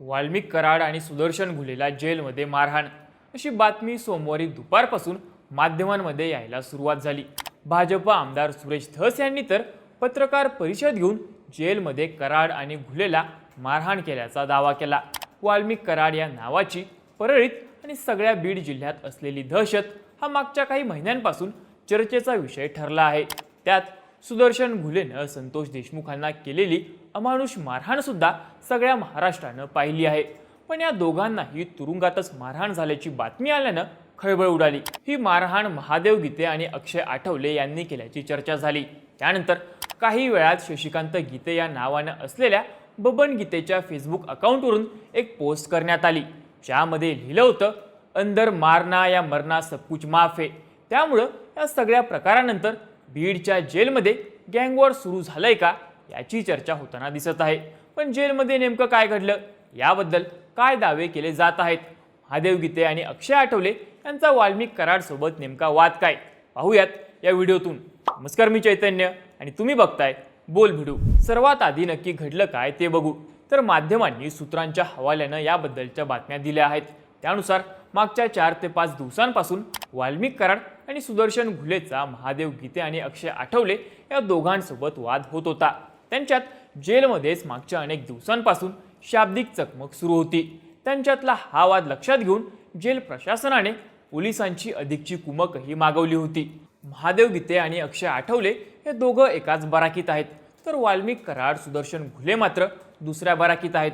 वाल्मिक कराड आणि सुदर्शन घुलेला जेलमध्ये मारहाण. अशी बातमी सोमवारी दुपारपासून माध्यमांमध्ये यायला सुरुवात झाली. भाजप आमदार सुरेश धस यांनी तर पत्रकार परिषद घेऊन जेलमध्ये कराड आणि घुलेला मारहाण केल्याचा दावा केला. वाल्मिक कराड या नावाची परळीत आणि सगळ्या बीड जिल्ह्यात असलेली दहशत हा मागच्या काही महिन्यांपासून चर्चेचा विषय ठरला आहे. त्यात सुदर्शन घुलेनं संतोष देशमुखांना केलेली अमानुष मारहाणसुद्धा सगळ्या महाराष्ट्रानं पाहिली आहे. पण या दोघांनाही तुरुंगातच मारहाण झाल्याची बातमी आल्यानं खळबळ उडाली. ही मारहाण महादेव गीते आणि अक्षय आठवले यांनी केल्याची चर्चा झाली. त्यानंतर काही वेळात शशिकांत गीते या नावानं असलेल्या बबन गीतेच्या फेसबुक अकाउंटवरून एक पोस्ट करण्यात आली. ज्यामध्ये लिहिलं होतं अंदर मारना या मरना सबकुच माफ आहे त्यामुळं या सगळ्या प्रकारानंतर बीडच्या जेलमध्ये गँगवॉर सुरू झालंय का? याची चर्चा होताना दिसत आहे. पण जेलमध्ये नेमकं काय घडलं? याबद्दल काय दावे केले जात आहेत? महादेव गीते आणि अक्षय आठवले यांचा वाल्मिक कराडसोबत नेमका वाद काय? पाहूयात या व्हिडिओतून. नमस्कार मी चैतन्य आणि तुम्ही बघताय बोल भिडू. सर्वात आधी नक्की घडलं काय ते बघू. तर माध्यमांनी सूत्रांच्या हवाल्यानं याबद्दलच्या बातम्या दिल्या आहेत. त्यानुसार मागच्या चार ते पाच दिवसांपासून वाल्मिक कराड आणि सुदर्शन घुलेचा महादेव गीते आणि अक्षय आठवले या दोघांसोबत वाद होत होता. त्यांच्यात जेलमध्येच मागच्या अनेक दिवसांपासून शाब्दिक चकमक सुरू होती. त्यांच्यातला हा वाद लक्षात घेऊन जेल प्रशासनाने पोलिसांची अधिकची कुमकही मागवली होती. महादेव गीते आणि अक्षय आठवले हे दोघं एकाच बराकीत आहेत. तर वाल्मिक कराड सुदर्शन घुले मात्र दुसऱ्या बराकीत आहेत.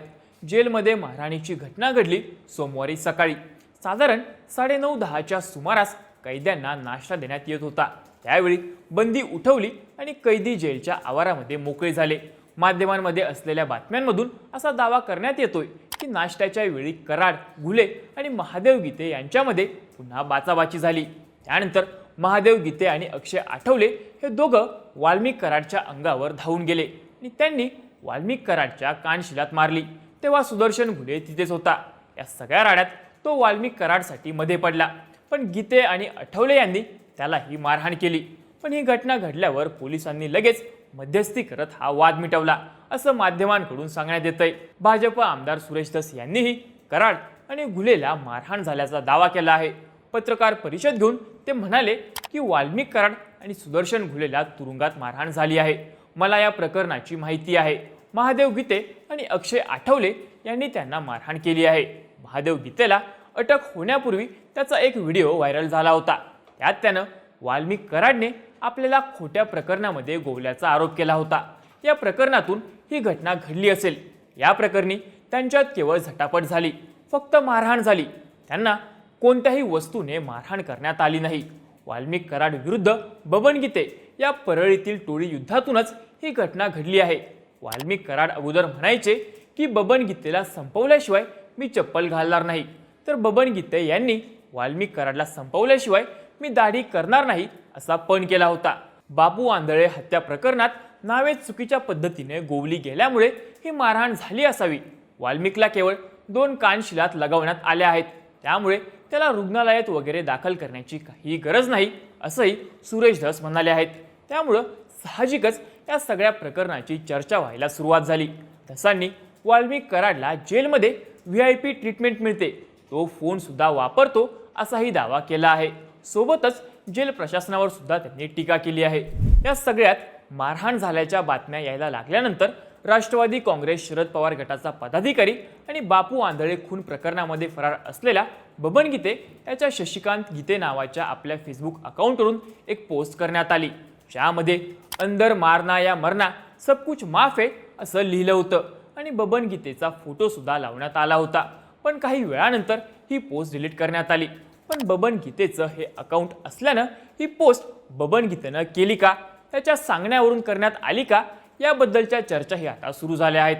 जेलमध्ये महाराणीची घटना घडली सोमवारी सकाळी. साधारण साडेनऊ दहाच्या सुमारास कैद्यांना नाश्ता देण्यात येत होता. त्यावेळी बंदी उठवली आणि कैदी जेलच्या आवारामध्ये मोकळे झाले. माध्यमांमध्ये असलेल्या बातम्यांमधून असा दावा करण्यात येतोय की नाश्त्याच्या वेळी कराड घुले आणि महादेव गीते यांच्यामध्ये पुन्हा बाचाबाची झाली. त्यानंतर महादेव गीते आणि अक्षय आठवले हे दोघं वाल्मिक कराडच्या अंगावर धावून गेले आणि त्यांनी वाल्मिक कराडच्या कानशिलात मारली. तेव्हा सुदर्शन घुले तिथेच होता. या सगळ्या राड्यात तो वाल्मिक कराडसाठी मध्ये पडला. पण गीते आणि आठवले यांनी त्याला ही मारहाण केली. पण ही घटना घडल्यावर पोलिसांनी लगेच मध्यस्थी करत हा वाद मिटवला असं माध्यमांकडून सांगण्यात येतंय. भाजप आमदार सुरेश दस यांनीही कराड आणि गुलेला मारहाण झाल्याचा दावा केला आहे. पत्रकार परिषद घेऊन ते म्हणाले की वाल्मिक कराड आणि सुदर्शन घुलेला तुरुंगात मारहाण झाली आहे. मला या प्रकरणाची माहिती आहे. महादेव गीते आणि अक्षय आठवले यांनी त्यांना मारहाण केली आहे. महादेव गीतेला अटक होण्यापूर्वी त्याचा एक व्हिडिओ व्हायरल झाला होता. त्यात त्यानं वाल्मिक कराडने आपल्याला खोट्या प्रकरणामध्ये गोवल्याचा आरोप केला होता. या प्रकरणातून ही घटना घडली असेल. या प्रकरणी त्यांच्यात केवळ झटापट झाली फक्त मारहाण झाली. त्यांना कोणत्याही वस्तूने मारहाण करण्यात आली नाही. वाल्मिक कराड विरुद्ध बबन गीते या परळीतील टोळी युद्धातूनच ही घटना घडली आहे. वाल्मिक कराड अगोदर म्हणायचे की बबन गीतेला संपवल्याशिवाय मी चप्पल घालणार नाही. तर बबन गीते यांनी वाल्मिक कराडला संपवल्याशिवाय मी दाढी करणार नाही असा पण केला होता. बापू आंधळे हत्या प्रकरणात नावे चुकीच्या पद्धतीने गोवली गेल्यामुळे ही मारहाण झाली असावी. वाल्मिकला केवळ दोन कानशिलात लगावण्यात आल्या आहेत. त्यामुळे त्याला रुग्णालयात वगैरे दाखल करण्याची काही गरज नाही असंही सुरेश धस म्हणाले आहेत. त्यामुळं साहजिकच या सगळ्या प्रकरणाची चर्चा व्हायला सुरुवात झाली. धसांनी वाल्मिक कराडला जेलमध्ये व्ही आय पी ट्रीटमेंट मिळते. तो फोनसुद्धा वापरतो असाही दावा केला आहे. सोबतच जेल प्रशासनावर सुद्धा त्यांनी टीका केली आहे. या सगळ्यात मारहाण झाल्याच्या बातम्या यायला लागल्यानंतर राष्ट्रवादी काँग्रेस शरद पवार गटाचा पदाधिकारी आणि बापू आंधळे खून प्रकरणामध्ये फरार असलेला बबन गीते याच्या शशिकांत गीते नावाच्या आपल्या फेसबुक अकाउंटवरून एक पोस्ट करण्यात आली. ज्यामध्ये अंदर मारना या मरना सब कुछ माफ आहे असं लिहिलं होतं आणि बबन गीतेचा फोटोसुद्धा लावण्यात आला होता. पण काही वेळानंतर ही पोस्ट डिलीट करण्यात आली. पण बबन गीतेचं हे अकाउंट असल्यानं ही पोस्ट बबन गीतेनं केली का? त्याच्या सांगण्यावरून करण्यात आली का? याबद्दलच्या चर्चाही आता सुरू झाल्या आहेत.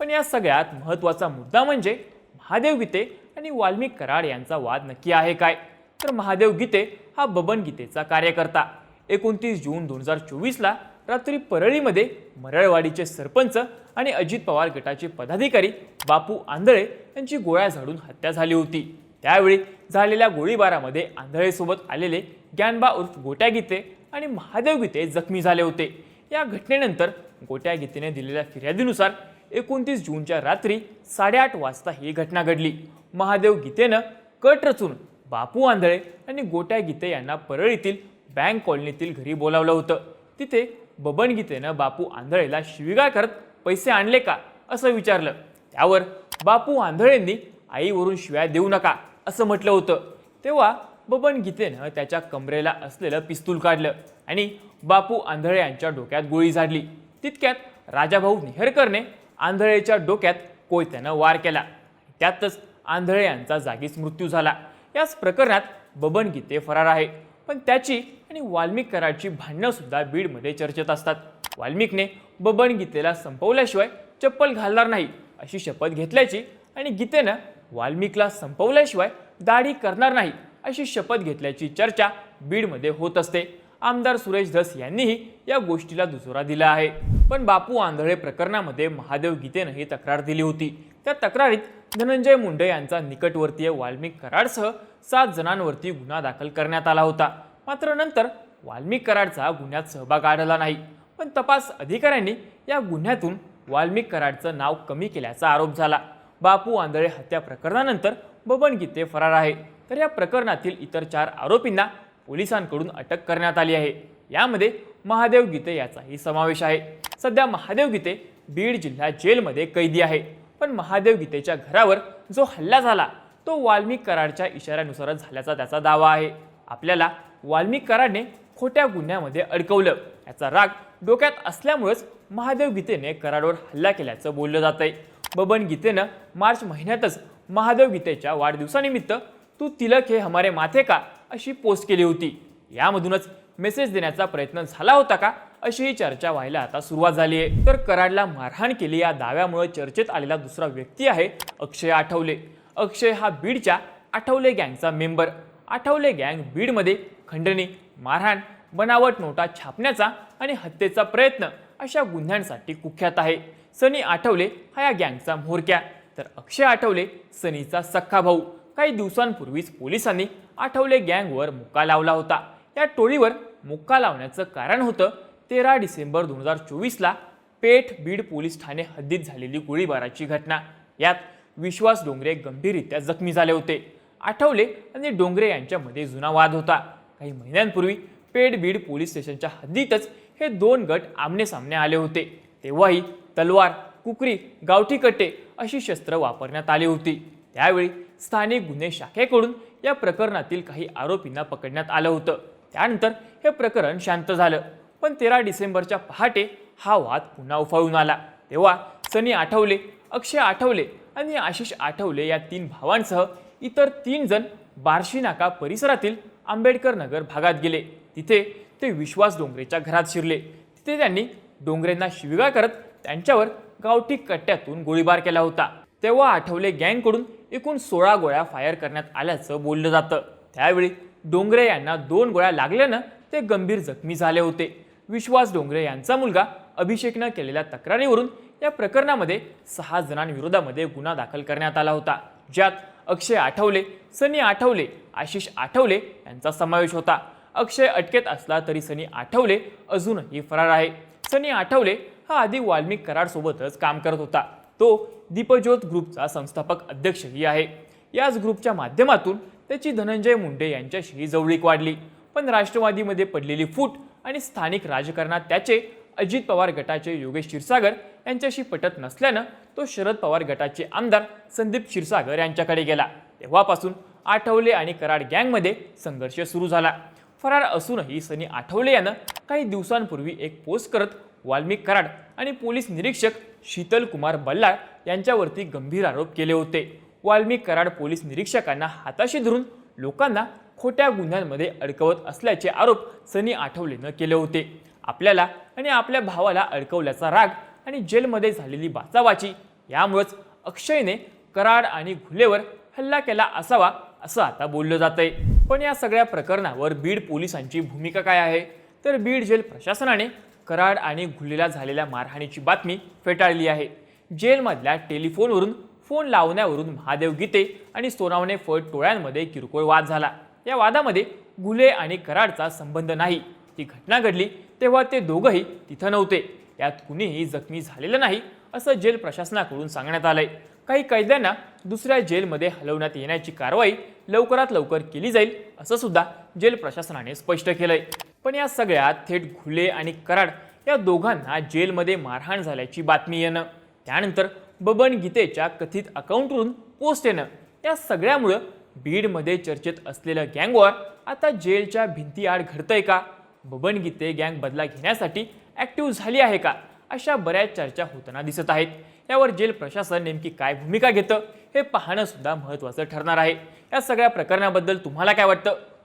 पण या सगळ्यात महत्त्वाचा मुद्दा म्हणजे महादेव गीते आणि वाल्मिक कराड यांचा वाद नक्की आहे काय? तर महादेव गीते हा बबन गीतेचा कार्यकर्ता. एकोणतीस जून दोन हजार चोवीसला रात्री परळीमध्ये मरळवाडीचे सरपंच आणि अजित पवार गटाचे पदाधिकारी बापू आंधळे यांची गोळ्या झाडून हत्या झाली होती. त्यावेळी झालेल्या गोळीबारामध्ये आंधळेसोबत आलेले ग्यानबा उर्फ गोट्या गीते आणि महादेव गीते जखमी झाले होते. या घटनेनंतर गोट्या गीतेने दिलेल्या फिर्यादीनुसार एकोणतीस जूनच्या रात्री साडेआठ वाजता ही घटना घडली. महादेव गीतेनं कट रचून बापू आंधळे आणि गोट्या गीते यांना परळीतील बँक कॉलनीतील घरी बोलावलं होतं. तिथे बबन गीतेनं बापू आंधळेला शिविगाळ करत पैसे आणले का असं विचारलं. त्यावर बापू आंधळेंनी आईवरून शिव्या देऊ नका असं म्हटलं होतं. तेव्हा बबन गीतेनं त्याच्या कमरेला असलेलं पिस्तूल काढलं आणि बापू आंधळे यांच्या डोक्यात गोळी झाडली. तितक्यात राजाभाऊ नेहरकरने आंधळेच्या डोक्यात कोयत्यानं वार केला. त्यातच आंधळे यांचा जागीच मृत्यू झाला. याच प्रकरणात बबन गीते फरार आहे. पण त्याची आणि वाल्मिक कराडची भांडणं सुद्धा बीडमध्ये चर्चेत असतात. वाल्मिकने बबन गीतेला संपवल्याशिवाय चप्पल घालणार नाही अशी शपथ घेतल्याची आणि गीतेनं वाल्मिकला संपवल्याशिवाय दाढी करणार नाही अशी शपथ घेतल्याची चर्चा बीडमध्ये होत असते. आमदार सुरेश धस यांनीही या गोष्टीला दुजोरा दिला आहे. पण बापू आंधळे प्रकरणामध्ये महादेव गीतेनं ही तक्रार दिली होती. त्या तक्रारीत धनंजय मुंडे यांचा निकटवर्तीय वाल्मिक कराडसह सात जणांवरती गुन्हा दाखल करण्यात आला होता. मात्र नंतर वाल्मिक कराडचा गुन्ह्यात सहभाग आढळला नाही. पण तपास अधिकाऱ्यांनी या गुन्ह्यातून वाल्मिक कराडचं नाव कमी केल्याचा आरोप झाला. बापू आंधळे हत्या प्रकरणानंतर बबन गीते फरार आहे. तर या प्रकरणातील इतर चार आरोपींना पोलिसांकडून अटक करण्यात आली आहे. यामध्ये महादेव गीते याचाही समावेश आहे. सध्या महादेव गीते बीड जिल्हा जेलमध्ये कैदी आहे. पण महादेव गीतेच्या घरावर जो हल्ला झाला तो वाल्मिक कराडच्या इशाऱ्यानुसारच झाल्याचा त्याचा दावा आहे. आपल्याला वाल्मिक कराडने खोट्या गुन्ह्यामध्ये अडकवलं. याचा राग डोक्यात असल्यामुळेच महादेव गीतेने कराडवर हल्ला केल्याचं बोललं जात आहे बबन गीतेनं मार्च महिन्यातच महादेव गीतेच्या वाढदिवसानिमित्त तू तिलक हे हमारे माथे का अशी पोस्ट केली होती. यामधूनच मेसेज देण्याचा प्रयत्न झाला होता का? अशी ही चर्चा व्हायला आता सुरुवात झाली आहे. तर कराडला मारहाण केली या दाव्यामुळे चर्चेत आलेला दुसरा व्यक्ती आहे अक्षय आठवले. अक्षय हा बीडच्या आठवले गँगचा मेंबर आठवले गँग बीडमध्ये खंडणी मारहाण बनावट नोटा छापण्याचा आणि हत्येचा प्रयत्न अशा गुन्ह्यांसाठी कुख्यात आहे. सनी आठवले हा या गँगचा म्होरक्या. तर अक्षय आठवले सनीचा सख्खा भाऊ. काही दिवसांपूर्वीच पोलिसांनी आठवले गँगवर मुक्का लावला होता. या टोळीवर मुक्का लावण्याचं कारण होतं तेरा डिसेंबर दोन हजार चोवीसला पेठ बीड पोलीस ठाणे हद्दीत झालेली गोळीबाराची घटना. यात विश्वास डोंगरे गंभीररित्या जखमी झाले होते. आठवले आणि डोंगरे यांच्यामध्ये जुना वाद होता. काही महिन्यांपूर्वी पेठ बीड पोलीस स्टेशनच्या हद्दीतच हे दोन गट आमने सामने आले होते. तेव्हाही तलवार कुकरी गावठी कट्टे अशी शस्त्र वापरण्यात आली होती. त्यावेळी स्थानिक गुन्हे शाखेकडून या प्रकरणातील काही आरोपींना पकडण्यात आलं होतं. त्यानंतर हे प्रकरण शांत झालं. पण तेरा डिसेंबरच्या पहाटे हा वाद पुन्हा उफाळून आला. तेव्हा सनी आठवले अक्षय आठवले आणि आशिष आठवले या तीन भावांसह इतर तीन जण बार्शी नाका परिसरातील आंबेडकर नगर भागात गेले. तिथे ते विश्वास डोंगरेच्या घरात शिरले. तिथे त्यांनी डोंगरेंना शिविगाळ करत त्यांच्यावर गावठी कट्ट्यातून गोळीबार केला होता. तेव्हा आठवले गँगकडून एकूण सोळा गोळ्या फायर करण्यात आल्याचं बोललं जातं. त्यावेळी डोंगरे यांना दोन गोळ्या लागल्यानं ते गंभीर जखमी झाले होते. विश्वास डोंगरे यांचा मुलगा अभिषेकनं केलेल्या तक्रारीवरून या प्रकरणामध्ये सहा जणांविरोधामध्ये गुन्हा दाखल करण्यात आला होता. ज्यात अक्षय आठवले सनी आठवले आशिष आठवले यांचा समावेश होता. अक्षय अटकेत असला तरी सनी आठवले अजूनही फरार आहे. सनी आठवले हा आधी वाल्मिक कराडसोबतच काम करत होता. तो दीपज्योत ग्रुपचा संस्थापक अध्यक्षही आहे. याच ग्रुपच्या माध्यमातून त्याची धनंजय मुंडे यांच्याशी जवळीक वाढली. पण राष्ट्रवादीमध्ये पडलेली फूट आणि स्थानिक राजकारणात त्याचे अजित पवार गटाचे योगेश क्षीरसागर यांच्याशी पटत नसल्यानं तो शरद पवार गटाचे आमदार संदीप क्षीरसागर यांच्याकडे गेला. तेव्हापासून आठवले आणि कराड गँगमध्ये संघर्ष सुरू झाला. फरार असूनही सनी आठवले यानं काही दिवसांपूर्वी एक पोस्ट करत वाल्मिक कराड आणि पोलीस निरीक्षक शीतल कुमार बल्लाळ यांच्यावरती गंभीर आरोप केले होते. वाल्मिक कराड पोलीस निरीक्षकांना हाताशी धरून लोकांना खोट्या गुन्ह्यांमध्ये अडकवत असल्याचे आरोप सनी आठवलेनं केले होते. आपल्याला आणि आपल्या भावाला अडकवल्याचा राग आणि जेलमध्ये झालेली बाचावाची यामुळेच अक्षयने कराड आणि घुलेवर हल्ला केला असावा असं आता बोललं जात आहे पण या सगळ्या प्रकरणावर बीड पोलिसांची भूमिका काय आहे? तर बीड जेल प्रशासनाने कराड आणि घुलेला झालेल्या मारहाणीची बातमी फेटाळली आहे. जेलमधल्या टेलिफोनवरून फोन लावण्यावरून महादेव गीते आणि सोनावणे फळ टोळ्यांमध्ये किरकोळ वाद झाला. या वादामध्ये घुले आणि कराडचा संबंध नाही. ती घटना घडली तेव्हा ते दोघंही तिथं नव्हते. यात कुणीही जखमी झालेलं नाही असं जेल प्रशासनाकडून सांगण्यात आलंय. काही कैद्यांना दुसऱ्या जेलमध्ये हलवण्यात येण्याची कारवाई लवकरात लवकर केली जाईल असं सुद्धा जेल प्रशासनाने स्पष्ट केलंय. पण या सगळ्यात थेट घुले आणि कराड या दोघांना जेलमध्ये मारहाण झाल्याची बातमी येणं. त्यानंतर बबन गीतेच्या कथित अकाउंटवरून पोस्ट येणं. या सगळ्यामुळं बीडमध्ये चर्चेत असलेलं गँगवॉर आता जेलच्या भिंतीआड घडतंय का? बबन गीते गँग बदला घेण्यासाठी ॲक्टिव्ह झाली आहे का? अशा बऱ्याच चर्चा होताना दिसत आहेत. यावर जेल प्रशासन नेमकी काय भूमिका घेतं हे पाहणं सुद्धा महत्त्वाचं ठरणार आहे. या सगळ्या प्रकरणाबद्दल तुम्हाला काय वाटतं?